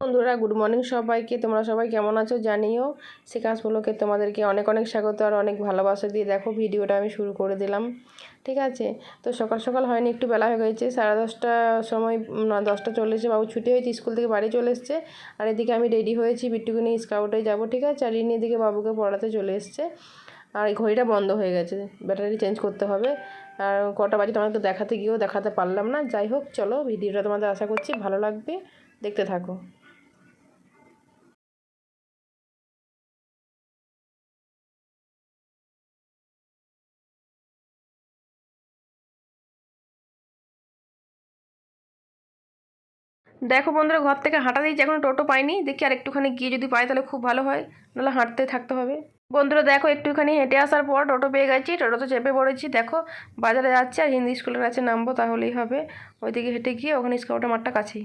বন্ধুরা, good morning সবাইকে। তোমরা সবাই কেমন আছো জানিও। সেকাশ ব্লকে তোমাদেরকে অনেক অনেক স্বাগত আর অনেক ভালোবাসা দিয়ে দেখো, ভিডিওটা আমি শুরু করে দিলাম। ঠিক আছে? তো সকাল সকাল হয়নি, একটু বেলা হয়ে গেছে। সাড়ে দশটা সময় দশটা চল্লিশে বাবু ছুটি হয়েছে, স্কুল থেকে বাড়ি চলে এসছে। আর এদিকে আমি রেডি হয়েছি বিট্টুকে নিয়ে স্কাউটে যাব, ঠিক আছে? আর রিনি এদিকে বাবুকে পড়াতে চলে এসছে। আর এই ঘড়িটা বন্ধ হয়ে গেছে, ব্যাটারি চেঞ্জ করতে হবে। আর কটা বাজে তোমাকে দেখাতে গিয়েও দেখাতে পারলাম না। যাই হোক, চলো ভিডিওটা তোমাদের আশা করছি ভালো লাগবে। দেখতে থাকো। দেখো বন্ধুরা, ঘর থেকে হাঁটা দিয়েছি, এখন টোটো পাইনি। দেখি আর একটুখানি গিয়ে যদি পাই তাহলে খুব ভালো হয়, নাহলে হাঁটতে থাকতে হবে। বন্ধুরা, দেখো একটুখানি হেঁটে আসার পর টোটো পেয়ে গেছি টোটোতে চেপে পড়েছি। দেখো, বাজারে যাচ্ছি আর হিন্দি স্কুলের কাছে নামবো তাহলেই হবে। ওইদিকে হেঁটে গিয়ে ওখানে স্কাউটের মাঠটা কাছেই।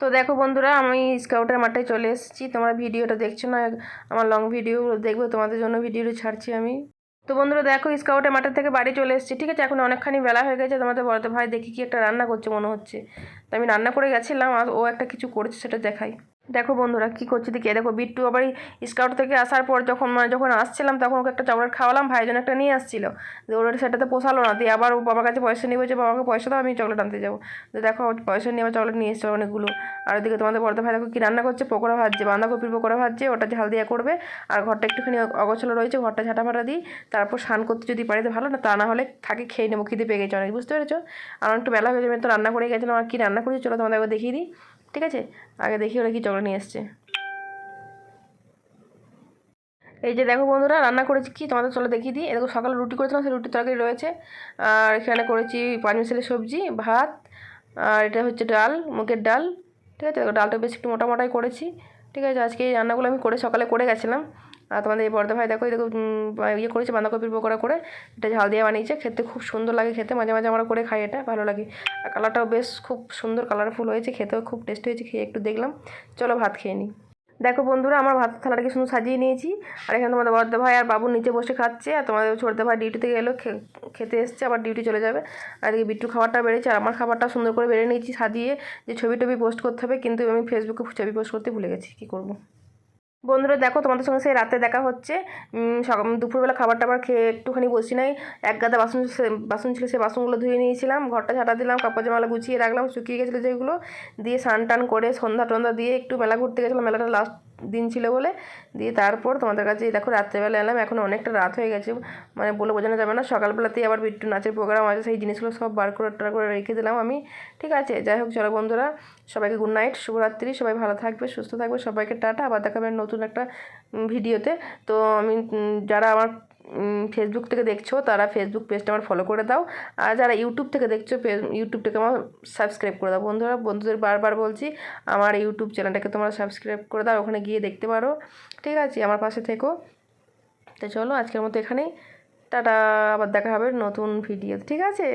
তো দেখো বন্ধুরা, আমি স্কাউটের মাঠে চলে এসেছি। তোমরা ভিডিওটা দেখছ না, আমার লং ভিডিও দেখবে, তোমাদের জন্য ভিডিওটা ছাড়ছি আমি। তো বন্ধুরা দেখো স্কাউটে মাঠের থেকে বাড়ি চলে এসেছি, ঠিক আছে? এখন অনেকখানি বেলা হয়ে গেছে, তোমাদের বড়তে ভাই দেখি কি একটা রান্না করছে মনে হচ্ছে। তো আমি রান্না করে গেছিলাম আর ও একটা কিছু করছে সেটা দেখাই। দেখো বন্ধুরা কী করছে দেখি। দেখো, বিট্টু আবার স্কাউট থেকে আসার পর যখন মানে যখন আসছিলাম তখন ওকে একটা চকলেট খাওয়ালাম, ভাইজন একটা নিয়ে আসছিল। ওর সেটাতে পোষালো না। দিয়ে আবার ও বাবার কাছে পয়সা নিয়ে বলছে, বাবাকে পয়সা দাও, আমি চকলেট আনতে যাব। তো দেখো, পয়সা নিয়ে আবার চকলেট নিয়ে এসছে অনেকগুলো। আর ওদিকে তোমাদের বড় ভাই দেখো কী রান্না করছে, পকোড়া ভাজছে, বাঁধাকপির পকোড়া ভাজছে, ওটা ঝাল দিয়ে করবে। আর ঘরটা একটুখানি অগোছলো রয়েছে, ঘরটা ঝাঁটাফাটা দিই। তারপর স্নান করতে যদি পারি তো ভালো না, তা না হলে থাকে খেয়ে নেব, খিদে পেয়ে গেছে অনেক, বুঝতে পেরেছ? আমার একটু বেলা হয়ে যাবে তো রান্না করে গেছিলাম, আর কী রান্না করেছি চলো তোমাদের একবার দেখিয়ে দিই। ঠিক আছে? আগে দেখি ওরা কি চকলেট নিয়ে এসছে এই যে দেখো বন্ধুরা, রান্না করেছি কি? তোমাদের চলে দেখিয়ে দিই। এরকম সকালে রুটি করেছিলাম, সেই রুটির তরকারি রয়েছে। আর এখানে করেছি পাঁচ মিশালি সবজি, ভাত, আর এটা হচ্ছে ডাল, মুগের ডাল। ঠিক আছে? ডালটা বেশ একটু মোটামোটাই করেছি। ঠিক আছে? আজকে এই রান্নাগুলো আমি করে সকালে করে গেছিলাম। আর তোমাদের এই বর্দা ভাই দেখো, এই দেখো ইয়ে করেছে, বাঁধাকপির পকোড়া করে। এটা ঝাল দিয়ে বানিয়েছে, খেতে খুব সুন্দর লাগে খেতে, মাঝে মাঝে আমরা করে খাই এটা, ভালো লাগে। আর কালারটাও বেশ খুব সুন্দর কালারফুল হয়েছে, খেতেও খুব টেস্টি হয়েছে, খেয়ে একটু দেখলাম। চলো ভাত খেয়ে নিই দেখো বন্ধুরা, আমার ভাত থালাটাকে সুন্দর সাজিয়ে নিয়েছি। আর এখানে তোমাদের বড়দা ভাই আর বাবু নিচে বসে খাচ্ছে, আর তোমাদের ছোটদা ভাই ডিউটি থেকে এলো খেতে এসছে, আবার ডিউটি চলে যাবে। আর এদিকে বিট্টু খাবারটা বেড়েছে, আর আমার খাবারটা সুন্দর করে বেড়ে নিয়েছি, সাজিয়ে যে ছবি টবি পোস্ট করতে হবে, কিন্তু আমি ফেসবুকে ছবি পোস্ট করতে ভুলে গেছি, কী করব? বন্ধুরা, দেখো তোমাদের সঙ্গে সেই রাতে দেখা হচ্ছে। দুপুরবেলা খাবার টাবার খেয়ে একটুখানি বসি নাই। এক গাদা বাসন বাসন ছিল সেই বাসনগুলো ধুয়ে নিয়েছিলাম। ঘরটা ঝাঁটা দিলাম, কাপড় জামালা গুছিয়ে রাখলাম, শুকিয়ে গেছিল যেগুলো। দিয়ে স্নান টান করে সন্ধ্যা টন্ধা দিয়ে একটু মেলা ঘুরতে গেছিলাম। মেলাটা লাস্ট দিন ছিল বলে দিয়ে তারপর তোমাদের কাছে দেখো রাত্রেবেলা এলাম, এখন অনেকটা রাত হয়ে গেছে মানে বলে বোঝানো যাবে না, সকালবেলাতেই আবার বিট্টু নাচের প্রোগ্রাম আছে, সেই জিনিসগুলো সব বার করে টার করে রেখে দিলাম আমি। ঠিক আছে, যাই হোক, চলো বন্ধুরা, সবাইকে গুড নাইট শুভরাত্রি, সবাই ভালো থাকবে, সুস্থ থাকবে, সবাইকে টাটা, আবার দেখাবেন নতুন একটা ভিডিওতে তো। আমি যারা আমার ফেসবুক থেকে দেখছ, তারা ফেসবুক পেজটা আমার ফলো করে দাও। আর যারা ইউটিউব থেকে দেখছ ইউটিউবটাকে আমার সাবস্ক্রাইব করে দাও। বন্ধুরা, বন্ধুদের বারবার বলছি, আমার ইউটিউব চ্যানেলটাকে তোমরা সাবস্ক্রাইব করে দাও, ওখানে গিয়ে দেখতে পারো। ঠিক আছে, আমার পাশে থেকো। তো চলো, আজকের মতো এখানেই। টাটা, আবার দেখা হবে নতুন ভিডিও ঠিক আছে?